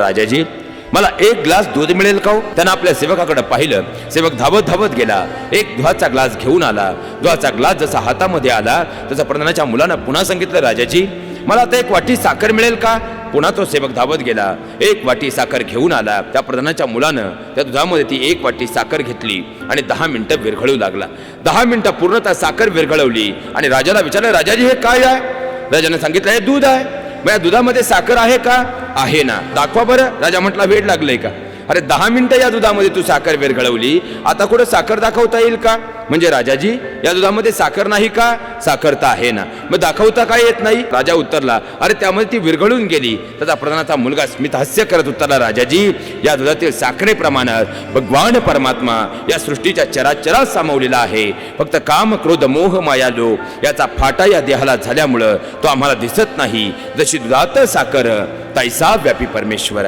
राजाजी मला एक ग्लास दूध मिळेल का हो? त्यानं आपल्या सेवकाकडे पाहिलं. सेवक धावत धावत गेला. एक दुधाचा ग्लास घेऊन आला. दुधाचा ग्लास जसा हातामध्ये आला तसा प्रधानाच्या मुलानं पुन्हा सांगितलं राजाजी मला आता एक वाटी साखर मिळेल का? पुन्हा तो सेवक धावत गेला. एक वाटी साखर घेऊन आला. त्या प्रधानाच्या मुलानं त्या दुधामध्ये ती एक वाटी साखर घेतली आणि दहा मिनिटं विरघळू लागला. दहा मिनिटं पूर्ण त्या साखर विरघळवली आणि राजाला विचारलं राजाजी हे काय आहे? राजाने सांगितलं हे दूध आहे. मग या दुधामध्ये साखर आहे का? आहे ना. दाखवा बरं. राजा म्हटला वेळ लागलंय का? अरे दहा मिनटं या दुधामध्ये तू साखर विरघळवली आता कुठं साखर दाखवता येईल का? म्हणजे राजाजी या दुधामध्ये साखर नाही का? साखर तर आहे ना. मग दाखवता काय येत नाही? राजा उत्तरला अरे त्यामध्ये ती विरघळून गेली. त्याचा प्रधानाचा मुलगा स्मित हास्य करत उत्तरला राजाजी या दुधातील साखरेप्रमाणात भगवान परमात्मा या सृष्टीच्या चराचरात सामावलेला आहे. फक्त काम क्रोध मोह माया लो याचा फाटा या देहाला झाल्यामुळं तो आम्हाला दिसत नाही. जशी दुधात साखर तैसा व्यापी परमेश्वर.